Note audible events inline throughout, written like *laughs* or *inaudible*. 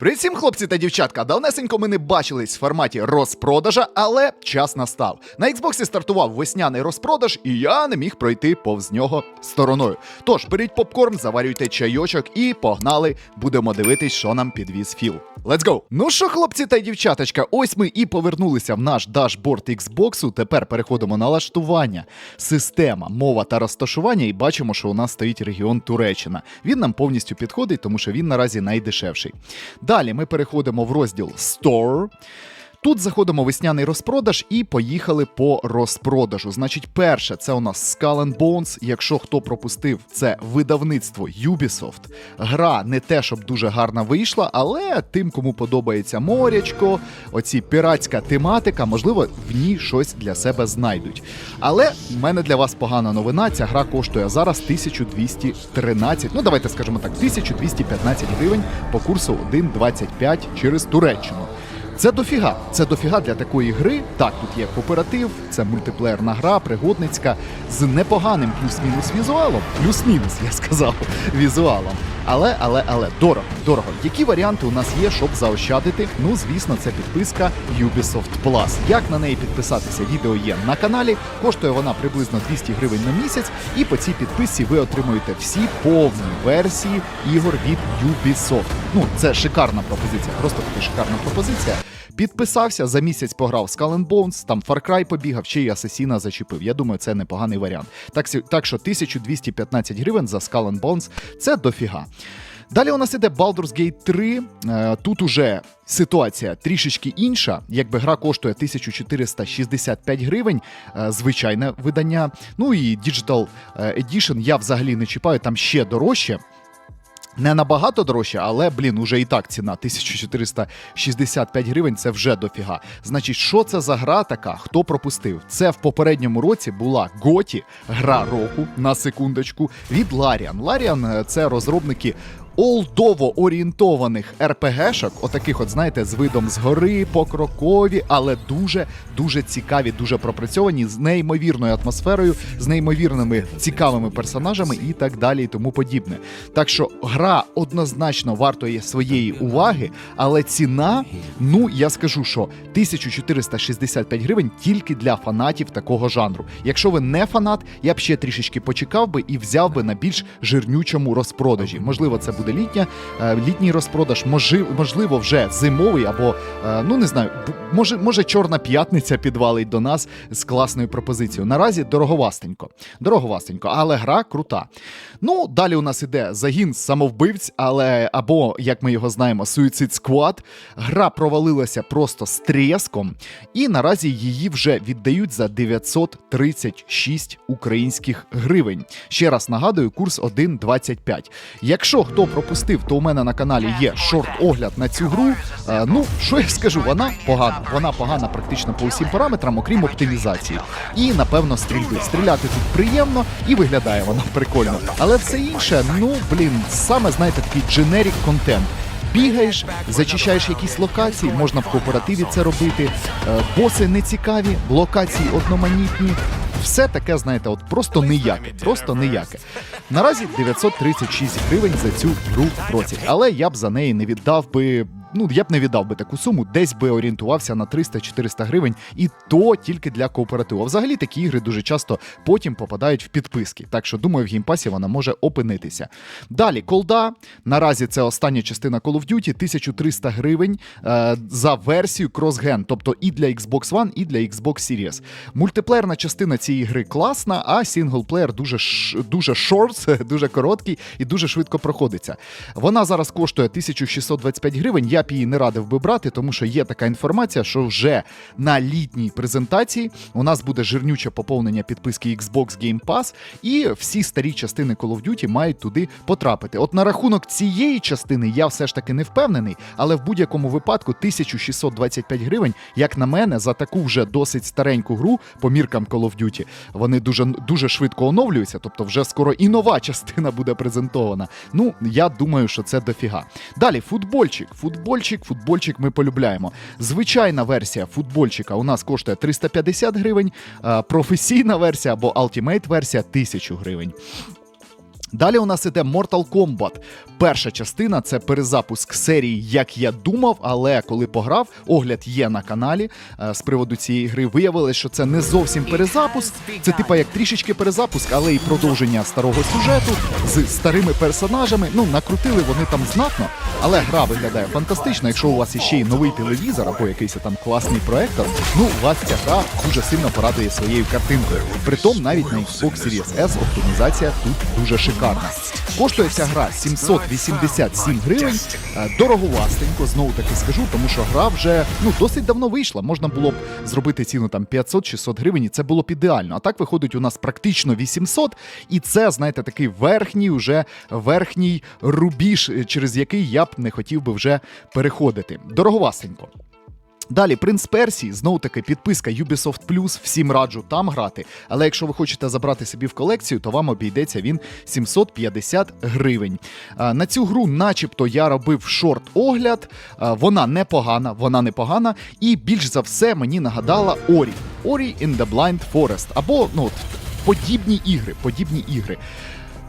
Привіт всім, хлопці та дівчатка! Давнесенько ми не бачились в форматі розпродажа, але час настав. На Xbox стартував весняний розпродаж, і я не міг пройти повз нього стороною. Тож беріть попкорн, заварюйте чайочок і погнали. Будемо дивитись, що нам підвіз Філ. Let's go! Ну що, хлопці та дівчаточка, ось ми і повернулися в наш дашборд Xbox. Тепер переходимо на лаштування, система, мова та розташування, і бачимо, що у нас стоїть регіон Туреччина. Він нам повністю підходить, тому що він наразі найдешевший. Далі ми переходимо в розділ Store. Тут заходимо весняний розпродаж і поїхали по розпродажу. Значить, перше, це у нас Skull and Bones. Якщо хто пропустив, це видавництво Ubisoft. Гра не те, щоб дуже гарна вийшла, але тим, кому подобається морячко, оці піратська тематика, можливо, в ній щось для себе знайдуть. Але в мене для вас погана новина. Ця гра коштує зараз 1213, ну давайте скажемо так, 1215 гривень по курсу 1,25 через Туреччину. Це дофіга. Це дофіга для такої гри. Так, тут є кооператив, це мультиплеєрна гра, пригодницька з непоганим плюс-мінус візуалом. Плюс-мінус, я сказав, *laughs* візуалом. Але, але, але дорого, дорого. Які варіанти у нас є, щоб заощадити? Ну, звісно, це підписка Ubisoft Plus. Як на неї підписатися? Відео є на каналі. Коштує вона приблизно 200 гривень на місяць. І по цій підписці ви отримуєте всі повні версії ігор від Ubisoft. Ну, це шикарна пропозиція, просто таки шикарна пропозиція. Підписався за місяць пограв Skull Bones, там Far Cry побігав, ще й Асасіна зачепив. Я думаю, це непоганий варіант. Так, так що 1215 гривень за Skull Bones – це дофіга. Далі у нас іде Baldur's Gate 3. Е, Тут уже ситуація трішечки інша. Якби гра коштує 1465 гривень, е, звичайне видання. Ну і Digital е, Edition я взагалі не чіпаю, там ще дорожче. Не набагато дорожче, але блін, уже і так ціна 1465 гривень. Це вже дофіга. Значить, що це за гра така? Хто пропустив? Це в попередньому році була Готі, гра року на секундочку від Ларіан. Ларіан – це розробники. Олдово орієнтованих РПГшок, отаких, от знаєте, з видом згори, покрокові, але дуже дуже цікаві, дуже пропрацьовані, з неймовірною атмосферою, з неймовірними цікавими персонажами і так далі, і тому подібне. Так що гра однозначно вартує своєї уваги, але ціна, ну я скажу, що 1465 гривень тільки для фанатів такого жанру. Якщо ви не фанат, я б ще трішечки почекав би і взяв би на більш жирнючому розпродажі. Можливо, це буде літня, е, літній розпродаж, можливо, вже зимовий або е, ну не знаю, може, може, чорна п'ятниця підвалить до нас з класною пропозицією. Наразі дороговастенько. Дороговастенько, але гра крута. Ну, далі у нас іде загін самовбивць, але або, як ми його знаємо, Suicide Squad. Гра провалилася просто з тріском, і наразі її вже віддають за 936 українських гривень. Ще раз нагадую, курс 1,25. Якщо хто пропустив, то у мене на каналі є шорт-огляд на цю гру. Е, ну, що я скажу, вона погана. Вона погана практично по усім параметрам, окрім оптимізації. І, напевно, стрільби. Стріляти тут приємно і виглядає вона прикольно. Але все інше, ну блін, саме знаєте, такий дженерік контент. Бігаєш, зачищаєш якісь локації, можна в кооперативі це робити. Е, Боси не цікаві, локації одноманітні. Все таке, знаєте, от просто ніяке, просто ніяке. Наразі 936 гривень за цю гру в році, але я б за неї не віддав би. Ну, я б не віддав би таку суму, десь би орієнтувався на 300-400 гривень, і то тільки для кооперативу. А взагалі такі ігри дуже часто потім попадають в підписки. Так що думаю, в геймпасі вона може опинитися. Далі, колда. Наразі це остання частина Call of Duty, 1300 гривень е, за версію Cross-Gen, тобто і для Xbox One, і для Xbox Series. Мультиплеєрна частина цієї гри класна, а сінглплеєр дуже дуже шортс, *laughs* дуже короткий і дуже швидко проходиться. Вона зараз коштує 1625 гривень. Я б її не радив би брати, тому що є така інформація, що вже на літній презентації у нас буде жирнюче поповнення підписки Xbox Game Pass, і всі старі частини Call of Duty мають туди потрапити. От на рахунок цієї частини я все ж таки не впевнений, але в будь-якому випадку 1625 гривень, як на мене, за таку вже досить стареньку гру по міркам Call of Duty, вони дуже дуже швидко оновлюються, тобто вже скоро і нова частина буде презентована. Ну, я думаю, що це дофіга. Далі, футбольчик. Футбольчик, футбольчик ми полюбляємо. Звичайна версія футбольчика у нас коштує 350 гривень, професійна версія або Ultimate версія 1000 гривень. Далі у нас іде Mortal Kombat. Перша частина це перезапуск серії, як я думав, але коли пограв, огляд є на каналі е, з приводу цієї гри. Виявилось, що це не зовсім перезапуск. Це типа як трішечки перезапуск, але і продовження старого сюжету з старими персонажами. Ну, накрутили вони там знатно, але гра виглядає фантастично. Якщо у вас іще й новий телевізор або якийсь там класний проектор, ну вас ця гра дуже сильно порадує своєю картинкою. Притом навіть на Xbox Series S оптимізація тут дуже шикарна. Коштує ця гра 787 гривень. Е, Дороговастенько, знову таки скажу, тому що гра вже ну досить давно вийшла. Можна було б зробити ціну там 500-600 гривень, і це було б ідеально. А так виходить у нас практично 800, і це, знаєте, такий верхній, уже верхній рубіж, через який я б не хотів би вже переходити. Дороговастенько. Далі, принц Персії, знову таки підписка Ubisoft Plus, всім раджу там грати. Але якщо ви хочете забрати собі в колекцію, то вам обійдеться він 750 гривень. На цю гру, начебто, я робив шорт-огляд. Вона непогана, вона непогана. І більш за все мені нагадала Ori. Ori in the Blind Forest. Або ну, подібні ігри, подібні ігри.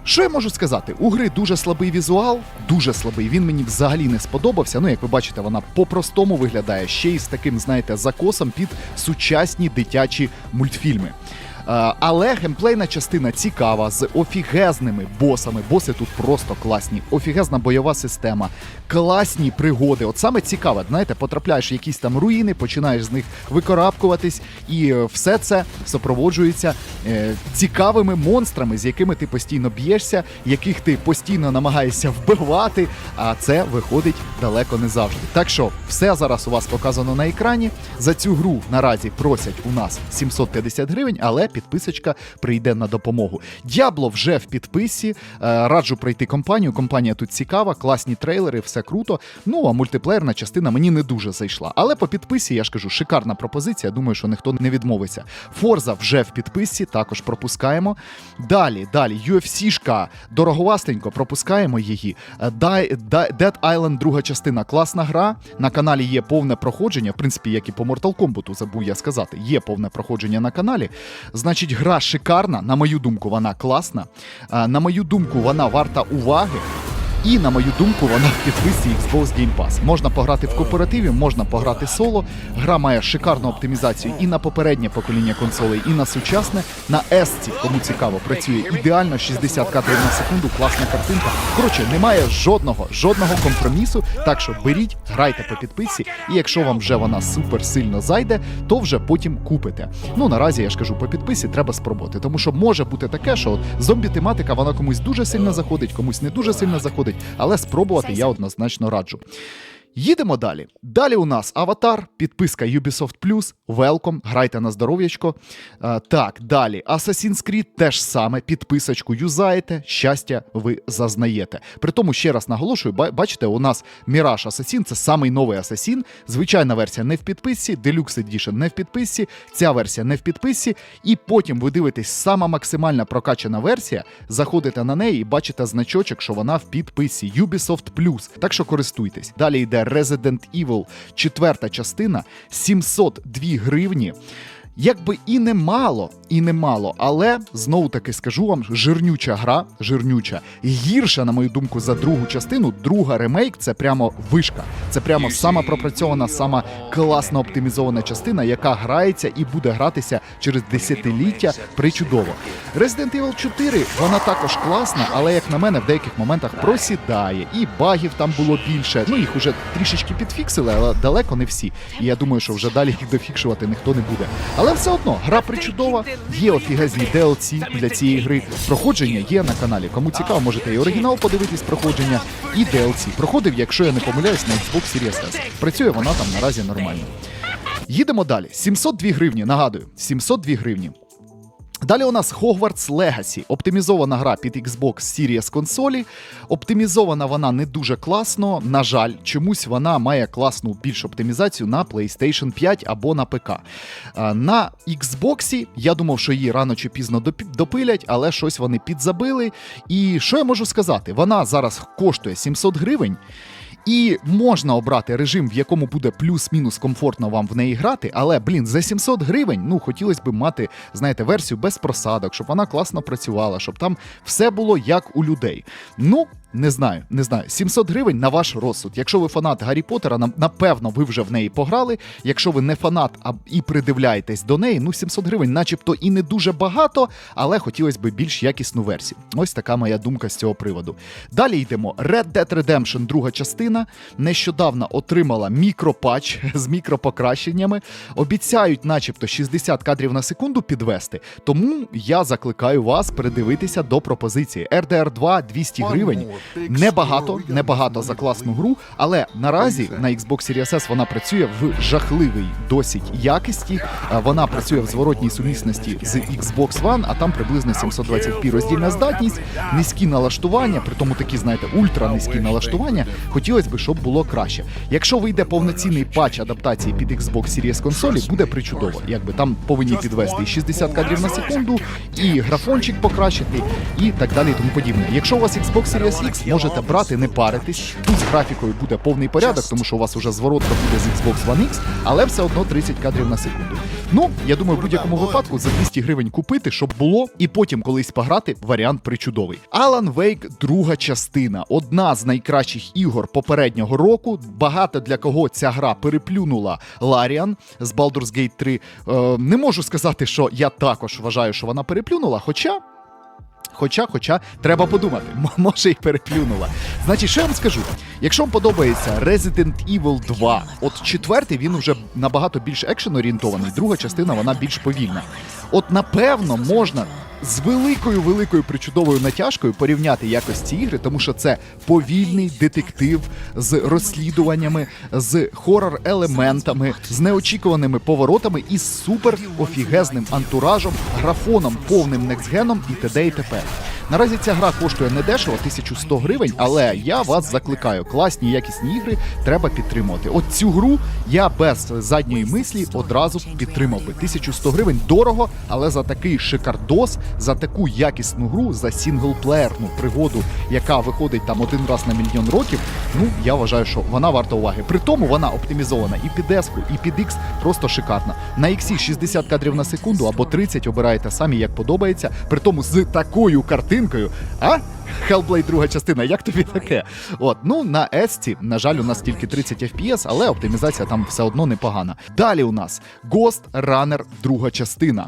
Що я можу сказати? У гри дуже слабий візуал, дуже слабий. Він мені взагалі не сподобався. Ну, як ви бачите, вона по-простому виглядає ще й з таким, знаєте, закосом під сучасні дитячі мультфільми. Е, Але геймплейна частина цікава з офігезними босами. Боси тут просто класні. Офігезна бойова система, класні пригоди. От саме цікаве, знаєте, потрапляєш в якісь там руїни, починаєш з них викорабкуватись, і все це супроводжується е, цікавими монстрами, з якими ти постійно б'єшся, яких ти постійно намагаєшся вбивати. А це виходить далеко не завжди. Так що все зараз у вас показано на екрані. За цю гру наразі просять у нас 750 гривень, але підписочка прийде на допомогу. Дябло вже в підписі. Е, Раджу пройти компанію. Компанія тут цікава, класні трейлери, все круто. Ну а мультиплеєрна частина мені не дуже зайшла. Але по підписі я ж кажу, шикарна пропозиція. Думаю, що ніхто не відмовиться. Форза вже в підписі, також пропускаємо. Далі, далі, UFC-шка, дороговастенько, пропускаємо її. Е, Dead Island, друга частина, класна гра. На каналі є повне проходження. В принципі, як і по Mortal Kombat, забув я сказати, є повне проходження на каналі. Значить, гра шикарна. На мою думку, вона класна. Е, На мою думку, вона варта уваги. І на мою думку, вона в підписці Xbox Game Pass. Можна пограти в кооперативі, можна пограти соло. Гра має шикарну оптимізацію і на попереднє покоління консолей, і на сучасне. На S, кому цікаво, працює ідеально 60 кадрів на секунду, класна картинка. Коротше, немає жодного, жодного компромісу. Так що беріть, грайте по підписці, і якщо вам вже вона супер сильно зайде, то вже потім купите. Ну наразі я ж кажу, по підписі треба спробувати, тому що може бути таке, що от зомбі-тематика вона комусь дуже сильно заходить, комусь не дуже сильно заходить, але спробувати я однозначно раджу. Їдемо далі. Далі у нас аватар, підписка Ubisoft Plus, Welcome, грайте на здоров'ячко. Е, так, далі. Assassin's Creed теж саме, підписочку юзаєте, щастя ви зазнаєте. При тому, ще раз наголошую, бачите, у нас Mirage Assassin це самий новий Assassin. Звичайна версія не в підписці, Deluxe Edition не в підписці, ця версія не в підписці. І потім ви дивитесь сама максимальна прокачана версія, заходите на неї і бачите значочок, що вона в підписці Ubisoft Plus. Так що користуйтесь. Далі йде Resident Evil, четверта частина, 702 гривні. Якби і не мало, і не мало, але знову таки скажу вам, жирнюча гра, жирнюча, гірша, на мою думку, за другу частину. Друга ремейк це прямо вишка. Це прямо сама пропрацьована, сама класно оптимізована частина, яка грається і буде гратися через десятиліття причудово. Resident Evil 4, вона також класна, але як на мене, в деяких моментах просідає, і багів там було більше. Ну їх уже трішечки підфіксили, але далеко не всі. І я думаю, що вже далі їх дофікшувати ніхто не буде. Але все одно гра причудова, є офігезні DLC для цієї гри. Проходження є на каналі. Кому цікаво, можете і оригінал подивитись проходження, і DLC. Проходив, якщо я не помиляюсь, на Xbox Series S. Працює вона там наразі нормально. Їдемо далі. 702 гривні. Нагадую, 702 гривні. Далі у нас Hogwarts Legacy. Оптимізована гра під Xbox Series консолі. Оптимізована вона не дуже класно. На жаль, чомусь вона має класну більш оптимізацію на PlayStation 5 або на ПК. На Xbox я думав, що її рано чи пізно допилять, але щось вони підзабили. І що я можу сказати? Вона зараз коштує 700 гривень. І можна обрати режим, в якому буде плюс-мінус комфортно вам в неї грати, але блін, за 700 гривень, ну хотілося б мати, знаєте, версію без просадок, щоб вона класно працювала, щоб там все було як у людей. Ну. Не знаю, не знаю. 700 гривень на ваш розсуд. Якщо ви фанат Гаррі Поттера, напевно, ви вже в неї пограли. Якщо ви не фанат а і придивляєтесь до неї, ну 700 гривень, начебто і не дуже багато, але хотілося б більш якісну версію. Ось така моя думка з цього приводу. Далі йдемо. Red Dead Redemption, друга частина. Нещодавно отримала мікропатч з мікропокращеннями. Обіцяють, начебто, 60 кадрів на секунду підвести. Тому я закликаю вас придивитися до пропозиції. RDR 2 200 гривень. Небагато, небагато за класну гру, але наразі на Xbox Series S вона працює в жахливій досить якості. Е, Вона працює в зворотній сумісності з Xbox One, а там приблизно 720p роздільна здатність, низькі налаштування, при тому такі, знаєте, ультра низькі налаштування. Хотілося б, щоб було краще. Якщо вийде повноцінний патч адаптації під Xbox Series консолі, буде причудово. Якби там повинні підвести і 60 кадрів на секунду, і графончик покращити, і так далі, і тому подібне. Якщо у вас Xbox Series X, можете брати, не паритись. Тут з графікою буде повний порядок, тому що у вас уже зворотка буде з Xbox One X, але все одно 30 кадрів на секунду. Ну, я думаю, в будь-якому випадку за 200 гривень купити, щоб було, і потім колись пограти. Варіант причудовий. Alan Wake друга частина. Одна з найкращих ігор попереднього року. Багато для кого ця гра переплюнула Ларіан з Baldur's Gate 3. Е, не можу сказати, що я також вважаю, що вона переплюнула, хоча. Хоча, хоча, треба подумати, може і переплюнула. Значить, що я вам скажу? Якщо вам подобається Resident Evil 2, от четвертий він вже набагато більш екшен орієнтований, друга частина вона більш повільна. От напевно можна з великою великою причудовою натяжкою порівняти якось ці ігри, тому що це повільний детектив з розслідуваннями, з хорор-елементами, з неочікуваними поворотами і з супер офігезним антуражом, графоном, повним некстгеном і т.д. і т.п. Наразі ця гра коштує недешево, 1100 гривень, але я вас закликаю, класні якісні ігри треба підтримувати. От цю гру я без задньої мислі одразу підтримав би. 1100 гривень дорого, але за такий шикардос, за таку якісну гру, за сінглплеєрну пригоду, яка виходить там один раз на мільйон років. Ну я вважаю, що вона варта уваги. При тому вона оптимізована і під S, і під X просто шикарна. На X 60 кадрів на секунду або 30 обираєте самі, як подобається. При тому з такою картинкою. А? Hellblade друга частина, як тобі таке? От, ну на S, на жаль, у нас тільки 30 FPS, але оптимізація там все одно непогана. Далі у нас Ghost Runner друга частина.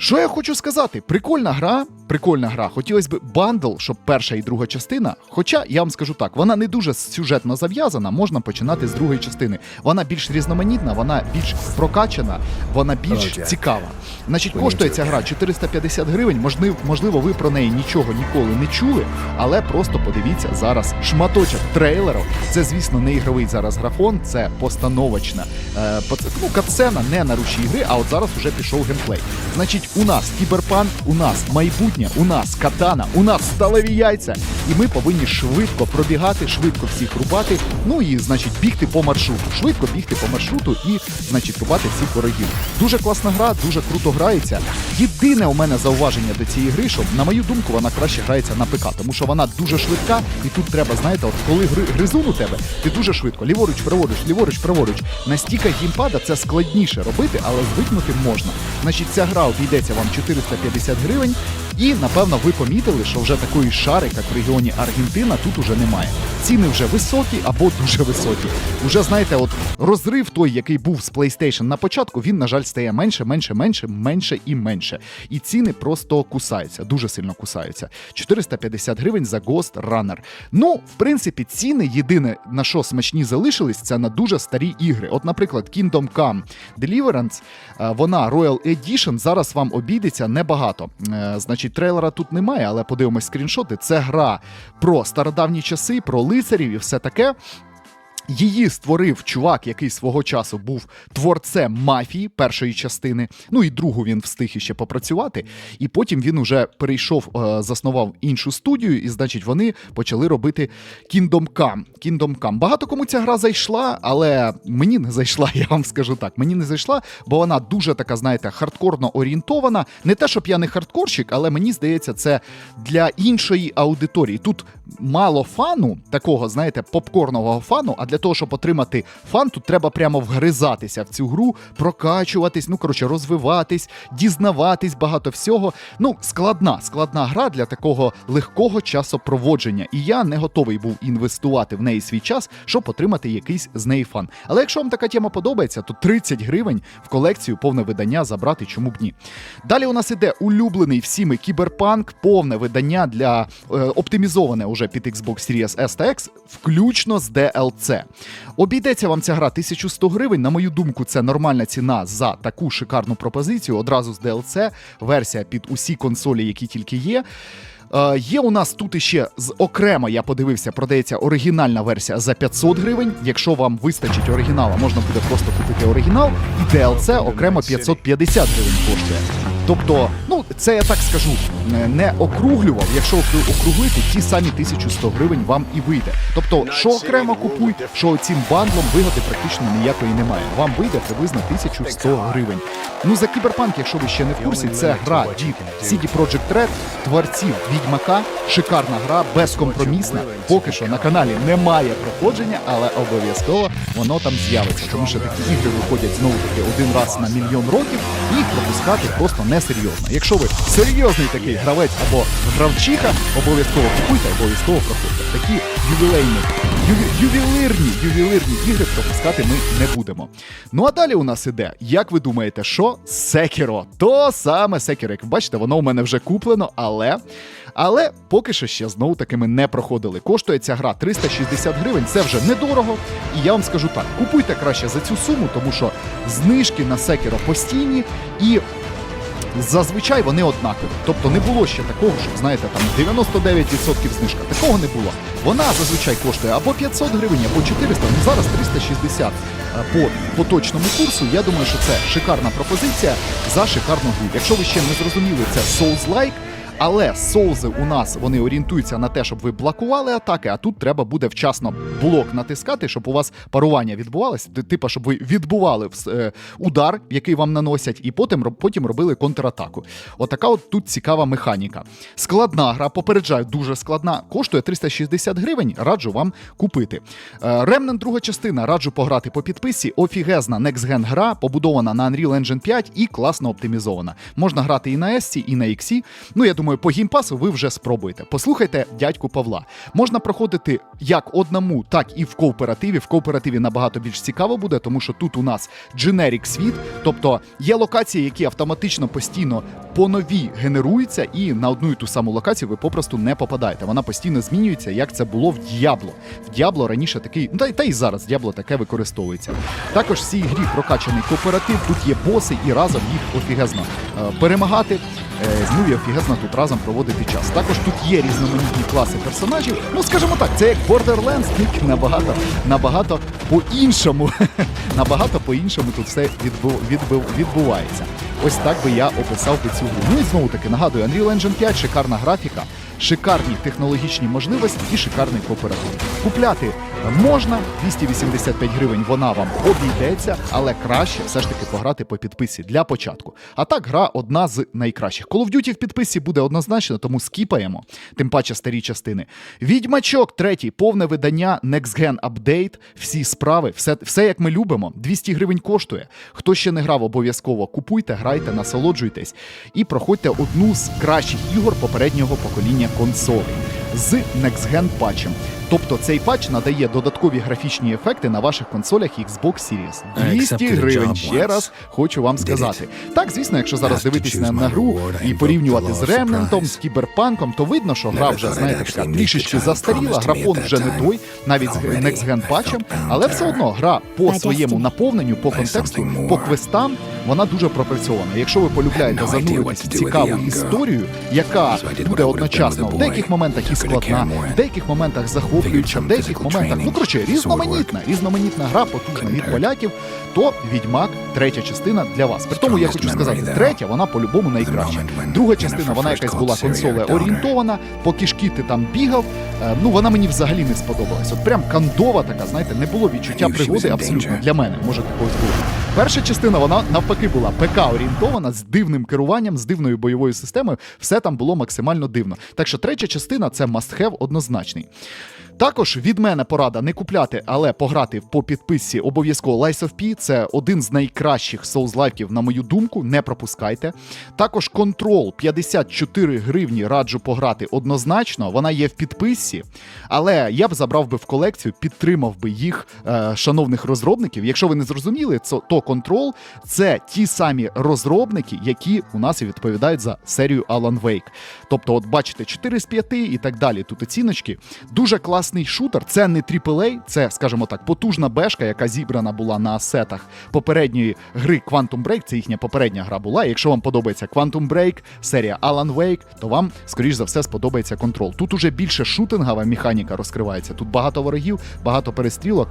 Що я хочу сказати? Прикольна гра, прикольна гра. Хотілося б бандл, щоб перша і друга частина. Хоча я вам скажу так, вона не дуже сюжетно зав'язана, можна починати з другої частини. Вона більш різноманітна, вона більш прокачана, вона більш Окей. цікава. Значить, коштує ця гра 450 гривень. Можливо, можливо, ви про неї нічого ніколи не чули, але просто подивіться зараз шматочок трейлеру. Це, звісно, не ігровий зараз графон, це постановочна е, ну, катсцена не на руші ігри, а от зараз уже пішов геймплей. Значить, у нас кіберпанк, у нас майбутнє, у нас катана, у нас сталеві яйця, і ми повинні швидко пробігати, швидко всіх рубати. Ну і значить бігти по маршруту. Швидко бігти по маршруту і значить рубати всіх ворогів. Дуже класна гра, дуже круто грається. Єдине у мене зауваження до цієї гри, що на мою думку вона краще грається на ПК, тому що вона дуже швидка, і тут треба, знаєте, от коли гри, гризун у тебе, ти дуже швидко, ліворуч, праворуч, ліворуч, праворуч. На стіках геймпада це складніше робити, але звикнути можна. Значить, ця гра обійдеться вам 450 гривень, і напевно ви помітили, що вже такої шари, як в регіоні Аргентина, тут уже немає. Ціни вже високі або дуже високі. Уже знаєте, от розрив той, який був з PlayStation на початку, він, на жаль, стає менше, менше, менше, менше і менше. І ціни просто кусаються, дуже сильно кусаються. 450 гривень за Ghost Runner. Ну, в принципі, ціни єдине на що смачні залишились, це на дуже старі ігри. От, наприклад, Kingdom Come Deliverance, е, вона Royal Edition, зараз вам обійдеться небагато. Е, Значить, трейлера тут немає, але подивимось скріншоти. Це гра про стародавні часи, про лицарів і все таке. Її створив чувак, який свого часу був творцем мафії першої частини. Ну і другу він встиг іще попрацювати. І потім він уже перейшов, е, заснував іншу студію, і значить вони почали робити Kingdom Come. Kingdom Come. Багато кому ця гра зайшла, але мені не зайшла, *laughs* я вам скажу так. Мені не зайшла, бо вона дуже така, знаєте, хардкорно орієнтована. Не те, щоб я не хардкорщик, але мені здається, це для іншої аудиторії. Тут мало фану, такого, знаєте, попкорного фану. А для того, щоб отримати фан, тут треба прямо вгризатися в цю гру, прокачуватись, ну коротше, розвиватись, дізнаватись багато всього. Ну, складна, складна гра для такого легкого часопроводження. І я не готовий був інвестувати в неї свій час, щоб отримати якийсь з неї фан. Але якщо вам така тема подобається, то 30 гривень в колекцію повне видання забрати, чому б ні. Далі у нас іде улюблений всіми кіберпанк, повне видання для е, оптимізоване уже під Xbox Series S та X, включно з DLC. Обійдеться вам ця гра 1100 гривень. На мою думку, це нормальна ціна за таку шикарну пропозицію. Одразу з DLC, версія під усі консолі, які тільки є. Е, є у нас тут іще з окремо, я подивився, продається оригінальна версія за 500 гривень. Якщо вам вистачить оригінала, можна буде просто купити оригінал, і DLC окремо 550 гривень коштує. Тобто, ну це я так скажу, е, не округлював. Якщо окру- округлити, ті самі 1100 гривень вам і вийде. Тобто, що окремо купуй, що цим бандлом вигоди практично ніякої немає. Вам вийде приблизно 1100 гривень. Ну за кіберпанк, якщо ви ще не в курсі, це гра від CD Projekt Red, творців Відьмака. Шикарна гра, безкомпромісна. Поки що на каналі немає проходження, але обов'язково воно там з'явиться. Тому що такі ігри виходять знову таки один раз на мільйон років, і їх пропускати просто несерйозно. Якщо ви серйозний такий гравець або гравчиха, обов'язково купуйте, обов'язково проходьте. Такі ювілейні, юві- ювелирні, ювелирні ігри пропускати ми не будемо. Ну а далі у нас іде, як ви думаєте, що Секіро? То саме Секіро, як ви бачите, воно у мене вже куплено, але. Але поки що ще знову таки ми не проходили. Коштує ця гра 360 гривень, це вже недорого. І я вам скажу так: купуйте краще за цю суму, тому що знижки на Секіро постійні і. Зазвичай вони однакові. Тобто не було ще такого, щоб знаєте, там 99% знижка. Такого не було. Вона зазвичай коштує або 500 гривень, або 400, ну зараз 360 е, по поточному курсу. Я думаю, що це шикарна пропозиція за шикарну гру. Якщо ви ще не зрозуміли, це Souls-like, але соузи у нас вони орієнтуються на те, щоб ви блокували атаки, а тут треба буде вчасно блок натискати, щоб у вас парування відбувалося. ти- Типа, щоб ви відбували е, удар, який вам наносять, і потім, потім робили контратаку. Отака от тут цікава механіка. Складна гра, попереджаю, дуже складна. Коштує 360 гривень. Раджу вам купити. Remnant друга частина. Раджу пограти по підписі. Офігезна Next Gen гра, побудована на Unreal Engine 5 і класно оптимізована. Можна грати і на S, і на X. Ну, я думаю, по геймпасу ви вже спробуєте. Послухайте дядьку Павла. Можна проходити як одному, так і в кооперативі. В кооперативі набагато більш цікаво буде, тому що тут у нас дженерік світ, тобто є локації, які автоматично постійно по новій генеруються, і на одну і ту саму локацію ви попросту не попадаєте. Вона постійно змінюється, як це було в Діабло. В Діабло раніше такий, ну та, та й зараз Діабло таке використовується. Також в цій грі прокачаний кооператив, тут є боси, і разом їх офігезно е, перемагати. Е, ну і офігезно тут разом проводити час. Також тут є різноманітні класи персонажів. Ну скажімо так, це як Borderlands, тільки набагато, набагато по-іншому. *laughs* набагато по-іншому тут все відбу, відбу, відбувається. Ось так би я описав би цю гру. Ну і знову таки нагадую, Unreal Engine 5, шикарна графіка, шикарні технологічні можливості і шикарний кооператив. Купляти можна, 285 гривень вона вам обійдеться, але краще все ж таки пограти по підписі для початку. А так, гра одна з найкращих. Call of Duty в підписі буде однозначно, тому скіпаємо, тим паче старі частини. Відьмачок, третій, повне видання, Next Gen Update, всі справи, все, все як ми любимо. 200 гривень коштує. Хто ще не грав, обов'язково купуйте, грайте, насолоджуйтесь і проходьте одну з кращих ігор попереднього покоління консолей з Next Gen патчем. Тобто цей патч надає додаткові графічні ефекти на ваших консолях Xbox Series. 200 гривень. Ще раз хочу вам сказати. Так, звісно, якщо зараз дивитись на, на гру і порівнювати з Ремнентом, з Кіберпанком, то видно, що гра вже знаєте така трішечки застаріла, графон вже не той, навіть з Next Gen патчем, але все одно гра по своєму наповненню, по контексту, по квестам, вона дуже пропрацьована. Якщо ви полюбляєте зануритися в цікаву історію, яка буде одночасно в деяких моментах і складна, в деяких моментах захоплююча, в деяких моментах. Ну коротше, різноманітна, різноманітна гра, потужна від поляків. То відьмак, третя частина для вас. При тому я хочу сказати, третя вона по-любому найкраща. Друга частина, вона якась була консоле орієнтована, по кішки ти там бігав. Е, Ну вона мені взагалі не сподобалась. От прям кандова така, знаєте, не було відчуття пригоди абсолютно для мене. Може такогось було. Перша частина вона навпаки була ПК орієнтована з дивним керуванням, з дивною бойовою системою. Все там було максимально дивно. Так що третя частина це must-have однозначний. Також від мене порада не купляти, але пограти по підписці обов'язково Lies of P. Це один з найкращих соузлайків, на мою думку. Не пропускайте. Також Control 54 гривні раджу пограти однозначно. Вона є в підписці, але я б забрав би в колекцію, підтримав би їх, е, шановних розробників. Якщо ви не зрозуміли, то Control це ті самі розробники, які у нас і відповідають за серію Alan Wake. Тобто, от бачите, 4 з 5 і так далі. Тут оціночки. Дуже класний шутер. Це не AAA, це, скажімо так, потужна бешка, яка зібрана була на асетах попередньої гри Quantum Break. Це їхня попередня гра була. Якщо вам подобається Quantum Break, серія Alan Wake, то вам, скоріш за все, сподобається Control. Тут уже більше шутингова механіка розкривається. Тут багато ворогів, багато перестрілок.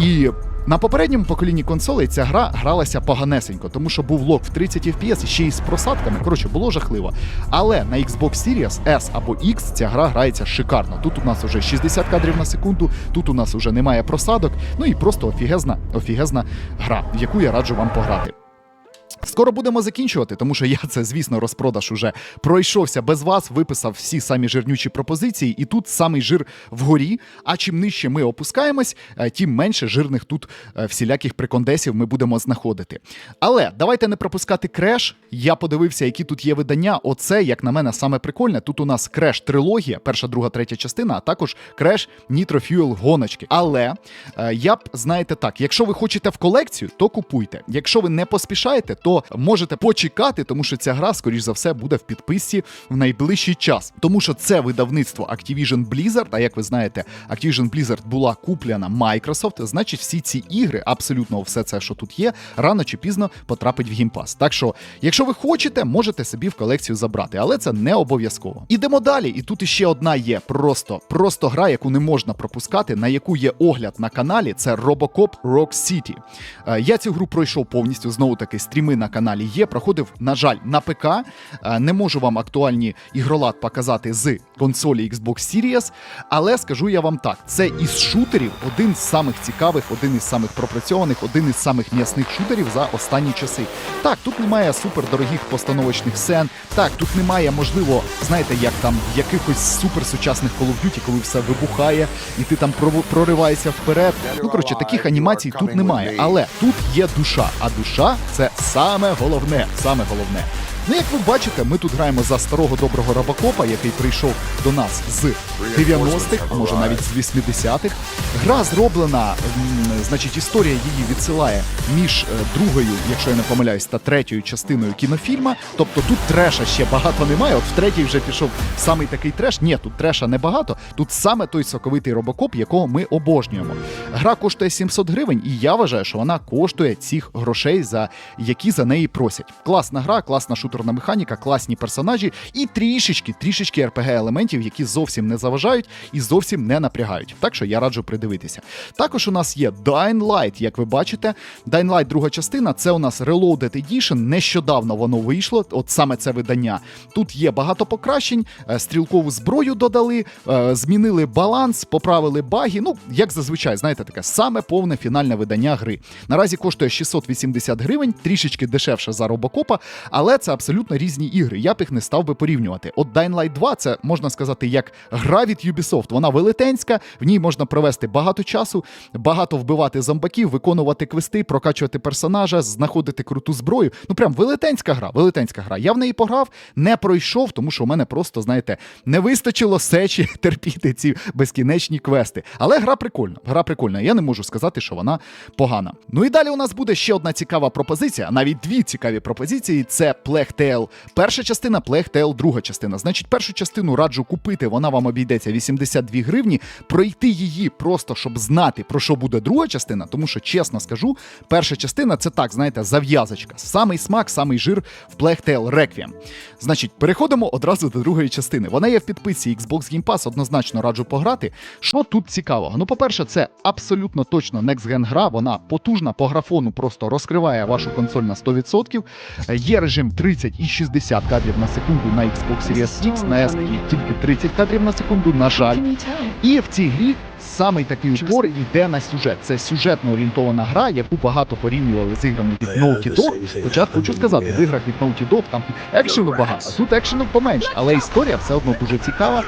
І на попередньому поколінні консолей ця гра гралася поганесенько, тому що був лок в 30 FPS ще й з просадками. Коротше, було жахливо. Але на Xbox Series S або X ця гра грається шикарно. Тут у нас уже 60 кадрів на секунду, тут у нас вже немає просадок. Ну і просто офігезна, офігезна гра, в яку я раджу вам пограти. Скоро будемо закінчувати, тому що я це, звісно, розпродаж уже пройшовся без вас, виписав всі самі жирнючі пропозиції, і тут самий жир вгорі. А чим нижче ми опускаємось, е, тим менше жирних тут е, всіляких прикондесів ми будемо знаходити. Але давайте не пропускати креш. Я подивився, які тут є видання. Оце, як на мене, саме прикольне. Тут у нас креш трилогія, перша, друга, третя частина, а також креш Fuel гоночки. Але е, я б знаєте так: якщо ви хочете в колекцію, то купуйте. Якщо ви не поспішаєте, то можете почекати, тому що ця гра, скоріш за все, буде в підписці в найближчий час. Тому що це видавництво Activision Blizzard, А як ви знаєте, Activision Blizzard була куплена Microsoft, Значить, всі ці ігри, абсолютно все це, що тут є, рано чи пізно потрапить в гімпас. Так що, якщо ви хочете, можете собі в колекцію забрати, але це не обов'язково. Ідемо далі. І тут іще одна є просто, просто гра, яку не можна пропускати, на яку є огляд на каналі. Це Robocop Rock City. Е, Я цю гру пройшов повністю. Знову таки, стріми на каналі є. Проходив, на жаль, на ПК. Е, Не можу вам актуальні ігролад показати з консолі Xbox Series, але скажу я вам так: це із шутерів один з самих цікавих, один із самих пропрацьованих, один із самих м'ясних шутерів за останні часи. Так, тут немає супердорогих постановочних сцен. Так, тут немає, можливо, знаєте, як там в якихось суперсучасних Call of Duty, коли все вибухає, і ти там прориваєшся вперед. Ну коротше, таких анімацій тут немає. Але тут є душа. А душа це саме головне. Саме головне. Ну, як ви бачите, ми тут граємо за старого доброго Робокопа, який прийшов до нас з 90-х, а може навіть з 80-х. Гра зроблена, значить, історія її відсилає між е, другою, якщо я не помиляюсь, та третьою частиною кінофільма. Тобто тут треша ще багато немає. От в третій вже пішов самий такий треш. Ні, тут треша небагато. Тут саме той соковитий робокоп, якого ми обожнюємо. Гра коштує 700 гривень, і я вважаю, що вона коштує цих грошей, за які за неї просять. Класна гра, класна шутерна механіка, класні персонажі і трішечки, трішечки rpg елементів, які зовсім не заважають і зовсім не напрягають. Так що я раджу придивитися. Також у нас є Dying Light, як ви бачите. Dying Light друга частина це у нас Reloaded Edition. Нещодавно воно вийшло, от саме це видання. Тут є багато покращень, е, стрілкову зброю додали, е, змінили баланс, поправили баги. Ну, як зазвичай, знаєте, таке саме повне фінальне видання гри. Наразі коштує 680 гривень, трішечки дешевше за робокопа, але це абсолютно різні ігри. Я б їх не став би порівнювати. От Dying Light 2 це можна сказати як гра від Ubisoft. Вона велетенська, в ній можна провести багато часу, багато вбивати зомбаків, виконувати квести, прокачувати персонажа, знаходити круту зброю. Ну прям велетенська гра, велетенська гра. Я в неї пограв, не пройшов, тому що у мене просто, знаєте, не вистачило сечі *laughs* терпіти ці безкінечні квести. Але гра прикольна. Гра прикольна. Я не можу сказати, що вона погана. Ну і далі у нас буде ще одна цікава пропозиція, навіть дві цікаві пропозиції. Це Plague Plague Перша частина Plague друга частина. Значить, першу частину раджу купити, вона вам обійдеться 82 гривні. Пройти її просто, щоб знати, про що буде друга частина, тому що, чесно скажу, перша частина це так, знаєте, зав'язочка. Самий смак, самий жир в Plague Tale Requiem. Значить, переходимо одразу до другої частини. Вона є в підписі Xbox Game Pass, однозначно раджу пограти. Що тут цікавого? Ну, по-перше, це абсолютно точно Next Gen гра, вона потужна по графону, просто розкриває вашу консоль на 100%. Е, Є режим 30 і 60 кадрів на секунду на Xbox Series X, на S тільки 30 кадрів на секунду, на жаль. І в цій грі самий такий упор йде на сюжет. Це сюжетно орієнтована гра, яку багато порівнювали з іграми від Naughty Dog. Хоча хочу сказати, в іграх від Naughty Dog там екшену багато, а тут екшену поменше, але історія все одно дуже цікава,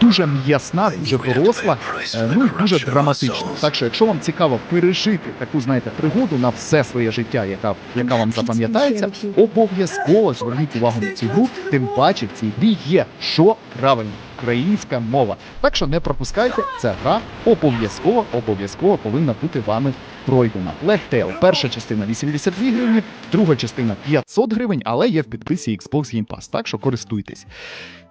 дуже м'ясна, дуже доросла, е, ну і дуже драматична. Так що, якщо вам цікаво пережити таку, знаєте, пригоду на все своє життя, яка, яка вам запам'ятається, обов'язково зверніть увагу на цю гру, тим паче в цій грі є що правильно. Українська мова. Так що не пропускайте, ця гра обов'язково, обов'язково повинна бути вами пройдена. Tail. Перша частина 82 гривні, друга частина 500 гривень, але є в підписі Xbox Game Pass, так що користуйтесь.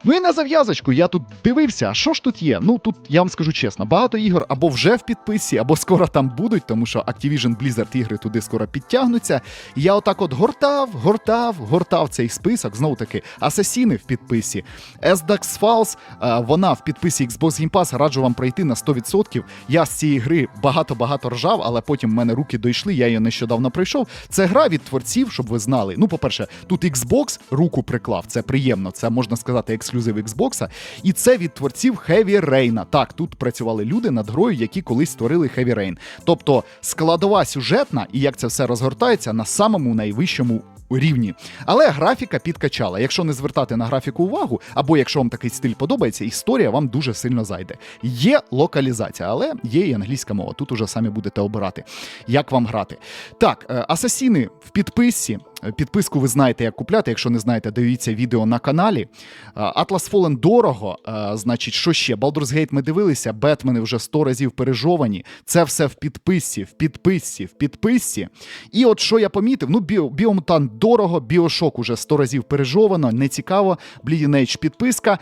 Ну і на зав'язочку я тут дивився, що ж тут є? Ну тут я вам скажу чесно, багато ігор або вже в підписі, або скоро там будуть, тому що Activision Blizzard ігри туди скоро підтягнуться. І я отак от гортав, гортав, гортав цей список. Знову таки, Асасіни в підписі. SDAX Files, е, вона в підписі Xbox Game Pass, раджу вам пройти на 100%. Я з цієї гри багато-багато ржав, але потім в мене руки дійшли, я її нещодавно пройшов. Це гра від творців, щоб ви знали. Ну, по-перше, тут Xbox руку приклав, це приємно, це можна сказати ексклюзив Xbox. І це від творців Heavy Rain. Так, тут працювали люди над грою, які колись створили Heavy Rain. Тобто складова сюжетна і як це все розгортається на самому найвищому рівні. Але графіка підкачала. Якщо не звертати на графіку увагу, або якщо вам такий стиль подобається, історія вам дуже сильно зайде. Є локалізація, але є і англійська мова. Тут уже самі будете обирати, як вам грати. Так, е, асасіни в підписці. Підписку ви знаєте, як купляти. Якщо не знаєте, дивіться відео на каналі. Atlas Fallen дорого. Значить, що ще? Baldur's Gate ми дивилися, Бетмени вже 100 разів пережовані. Це все в підписці, в підписці, в підписці. І от що я помітив: ну, біо, біомутант дорого, біошок уже 100 разів пережовано, не цікаво. Bleeding Edge підписка.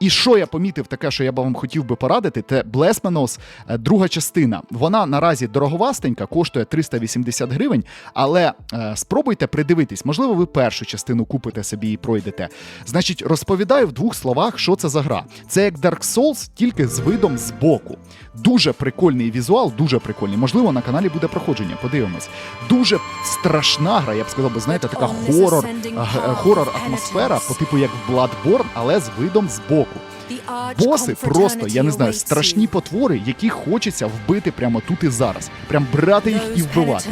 І що я помітив, таке, що я б вам хотів би порадити, це Блесменос, е, друга частина. Вона наразі дороговастенька, коштує 380 гривень, але е, спробуйте придивитись, можливо, ви першу частину купите собі і пройдете. Значить, розповідаю в двох словах, що це за гра. Це як Dark Souls, тільки з видом збоку. Дуже прикольний візуал, дуже прикольний. Можливо, на каналі буде проходження. Подивимось. Дуже страшна гра, я б сказав, би, знаєте, така хорор, е, хорор атмосфера, по типу як в Bloodborne, але з видом збоку. Боси просто, я не знаю, страшні потвори, які хочеться вбити прямо тут і зараз. Прям брати їх і вбивати.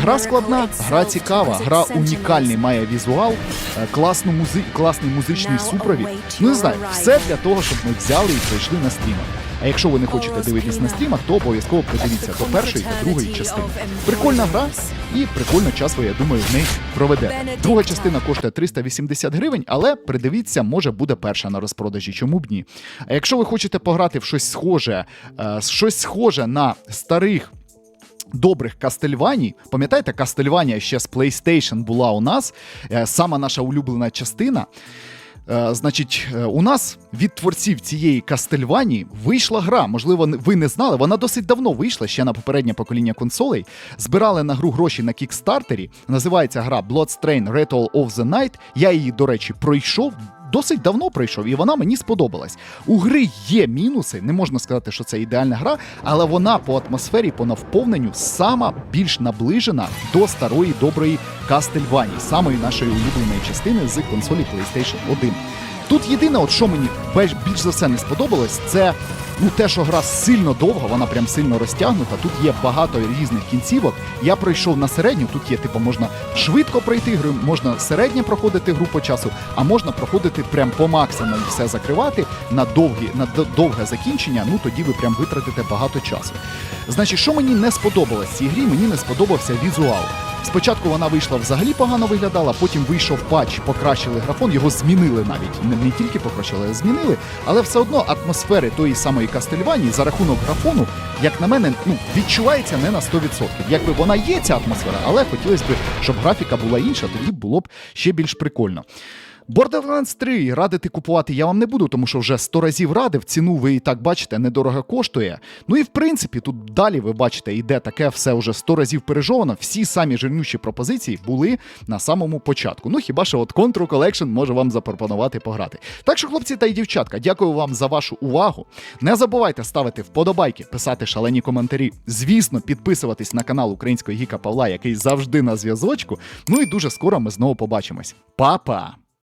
Гра складна, гра цікава, гра унікальний має візуал, е, класну музи... класний музичний супровід. Ну не знаю, все для того, щоб ми взяли і пройшли на стрімах. А якщо ви не хочете дивитись на стрімах, то обов'язково придивіться до першої та другої частини. Прикольна гра і прикольно час ви, я думаю, в неї проведете. Друга частина коштує 380 гривень, але придивіться, може буде перша на розпродажі. Чому б ні? А якщо ви хочете пограти в щось схоже, е, щось схоже на старих. Добрих Кастельваній. Пам'ятаєте, Кастельванія ще з PlayStation була у нас, е, сама наша улюблена частина. Е, Значить, е, у нас від творців цієї Кастельванії вийшла гра. Можливо, ви не знали. Вона досить давно вийшла ще на попереднє покоління консолей. Збирали на гру гроші на кікстартері. Називається гра Bloodstrain Ritual of the Night. Я її, до речі, пройшов. Досить давно пройшов, і вона мені сподобалась. У гри є мінуси, не можна сказати, що це ідеальна гра, але вона по атмосфері, по навповненню сама більш наближена до старої доброї Кастельванії, самої нашої улюбленої частини з консолі PlayStation 1. Тут єдине, от що мені більш, за все не сподобалось, це ну те, що гра сильно довга, вона прям сильно розтягнута. Тут є багато різних кінцівок. Я пройшов на середню. Тут є, типу, можна швидко пройти гру, можна середньо проходити гру по часу, а можна проходити прям по максимуму все закривати на довгі, на довге закінчення. Ну тоді ви прям витратите багато часу. Значить, що мені не сподобалось в цій грі, мені не сподобався візуал. Спочатку вона вийшла взагалі погано виглядала, потім вийшов патч, покращили графон, його змінили навіть. Не, не тільки покращили, а змінили, але все одно атмосфери тої самої Кастельванії за рахунок графону, як на мене, ну відчувається не на 100%. Якби вона є ця атмосфера, але хотілося б, щоб графіка була інша, тоді було б ще більш прикольно. Borderlands 3 радити купувати я вам не буду, тому що вже 100 разів радив. Ціну ви і так бачите, недорого коштує. Ну і в принципі, тут далі ви бачите, іде таке все вже 100 разів пережовано. Всі самі жирнючі пропозиції були на самому початку. Ну хіба що от Control Collection може вам запропонувати пограти. Так що, хлопці та й дівчатка, дякую вам за вашу увагу. Не забувайте ставити вподобайки, писати шалені коментарі. Звісно, підписуватись на канал Українського Гіка Павла, який завжди на зв'язочку. Ну і дуже скоро ми знову побачимось. Па-па!